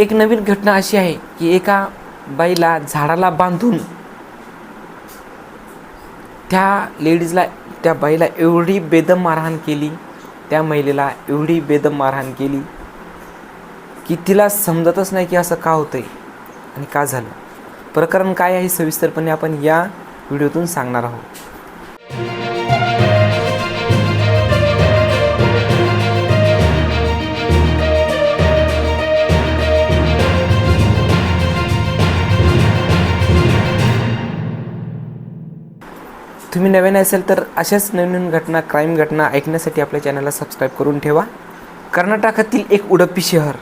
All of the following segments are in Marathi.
एक नवीन घटना अशी आहे की एका बाईला झाडाला बांधून त्या लेडीजला त्या बाईला एवढी बेदम मारहाण केली त्या महिलेला एवढी बेदम मारहाण केली की तिला समजतच नाही की असं का होतं आहे आणि का झालं. प्रकरण काय आहे सविस्तरपणे आपण या व्हिडिओतून सांगणार आहोत. तुम्ही नवीन असेल तर अशाच नवीन नवीन घटना क्राईम घटना ऐकण्यासाठी आपल्या चॅनलला सबस्क्राईब करून ठेवा. कर्नाटकातील एक उडपी शहर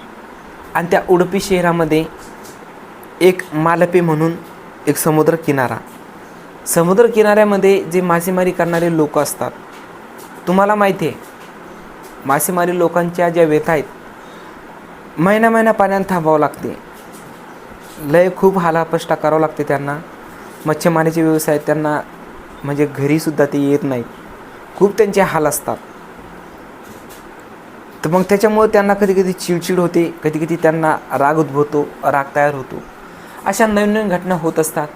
आणि त्या उडपी शहरामध्ये एक मालपे म्हणून एक समुद्र किनारा. समुद्र किनाऱ्यामध्ये जे मासेमारी करणारे लोक असतात तुम्हाला माहिती आहे मासेमारी लोकांच्या ज्या व्यथा आहेत महिना महिना पाण्यात थांबावं लागते. लय खूप हालापष्टा करावं लागते त्यांना. मच्छीमारीचे व्यवसाय त्यांना. म्हणजे घरीसुद्धा ते येत नाहीत खूप त्यांचे हाल असतात. तर मग त्याच्यामुळे त्यांना कधी कधी चिडचिड होते कधी कधी त्यांना राग उद्भवतो राग तयार होतो. अशा नवीन नवीन घटना होत असतात.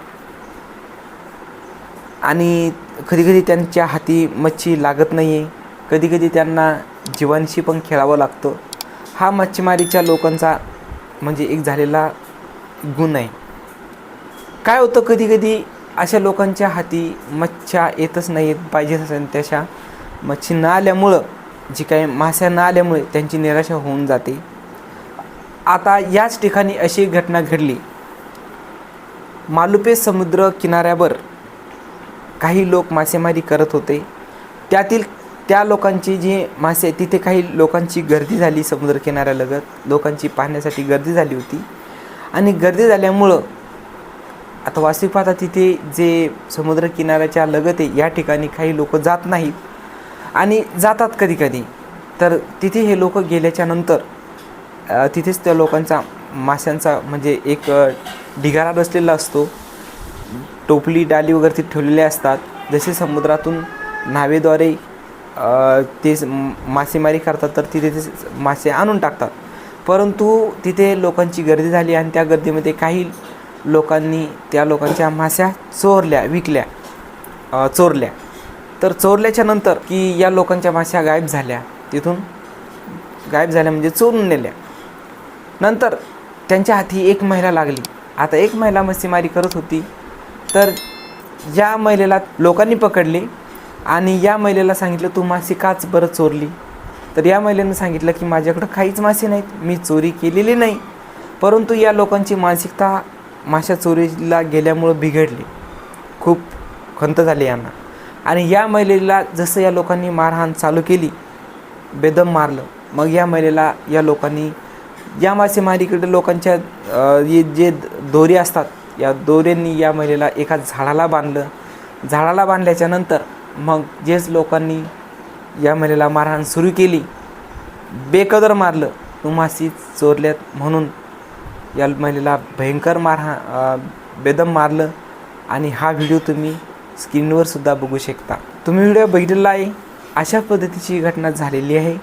आणि कधी कधी त्यांच्या हाती मच्छी लागत नाही आहे कधी कधी त्यांना जीवांशी पण खेळावं लागतं. हा मच्छीमारीच्या लोकांचा म्हणजे एक झालेला गुण आहे. काय होतं कधी कधी अशा लोकांच्या हाती मच्छ्या येतच नाहीत पाहिजे असेल. तशा मच्छी न आल्यामुळं जी काही माश्या न आल्यामुळे त्यांची निराशा होऊन जाते. आता याच ठिकाणी अशी घटना घडली. मालुपे समुद्र किनाऱ्यावर काही लोक मासेमारी करत होते. त्यातील त्या लोकांची जी मासे तिथे काही लोकांची गर्दी झाली समुद्र किनाऱ्यालगत. लोकांची पाहण्यासाठी गर्दी झाली होती. आणि गर्दी झाल्यामुळं आता वास्तविक पाहता तिथे जे समुद्र किनाऱ्याच्या लगत आहे या ठिकाणी काही लोक जात नाहीत. आणि जातात कधी कधी. तर तिथे हे लोक गेल्याच्यानंतर तिथेच त्या लोकांचा माशांचा म्हणजे एक ढिगारा बसलेला असतो. टोपली डाली वगैरे तिथे ठेवलेले असतात. जसे समुद्रातून नावेद्वारे ते मासेमारी करतात तर तिथे ते मासे आणून टाकतात. परंतु तिथे लोकांची गर्दी झाली आणि त्या गर्दीमध्ये काही लोकांनी त्या लोकांच्या माश्या चोरल्या विकल्या चोरल्या. तर चोरल्याच्या नंतर की या लोकांच्या माश्या गायब झाल्या. तिथून गायब झाल्या म्हणजे चोरून नेल्या. नंतर त्यांच्या हाती एक महिला लागली. आता एक महिला मच्छीमारी करत होती. तर या महिलेला लोकांनी पकडले आणि या महिलेला सांगितलं तू मासे काच बरं चोरली? तर या महिलेनं सांगितलं की माझ्याकडं काहीच मासे नाहीत. मी चोरी केलेली नाही. परंतु या लोकांची मानसिकता माशा चोरीला गेल्यामुळं बिघडली. खूप खंत झाली यांना. आणि या महिलेला जसं या लोकांनी मारहाण चालू केली बेदम मारलं. मग या महिलेला या लोकांनी या मासेमारीकडे लोकांच्या जे दोरी असतात या दोऱ्यांनी या महिलेला एका झाडाला बांधलं. झाडाला बांधल्याच्या नंतर मग जेच लोकांनी या महिलेला मारहाण सुरू केली बेकदर मारलं. तू मासी चोरल्यात म्हणून या महिलेला भयंकर मारहा हा बेदम मारलं आणि हा व्हिडिओ तुम्ही स्क्रीनवर सुद्धा बघू शकता. तुम्ही व्हिडिओ बघितलेला आहे अशा पद्धतीची घटना झालेली आहे.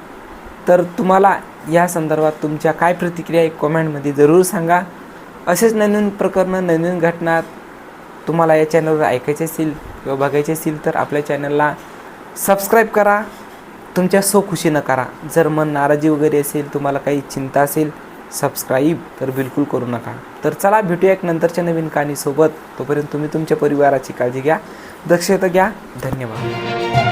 तर तुम्हाला या संदर्भात तुमच्या काय प्रतिक्रिया आहे कॉमेंटमध्ये जरूर सांगा. असेच नवीन प्रकरणं नवीन घटना तुम्हाला या चॅनलवर ऐकायचे असेल किंवा बघायचे असेल तर आपल्या चॅनलला सबस्क्राईब करा. तुमच्या सो खुशीनं करा. जर मन नाराजी वगैरे असेल तुम्हाला काही चिंता असेल सबस्क्राईब तर बिलकुल करू नका. तर चला भेटूया एक नंतरच्या नवीन कहाणीसोबत तोपर्यंत तुम्ही तुमच्या परिवाराची काळजी घ्या. दक्षता घ्या. धन्यवाद.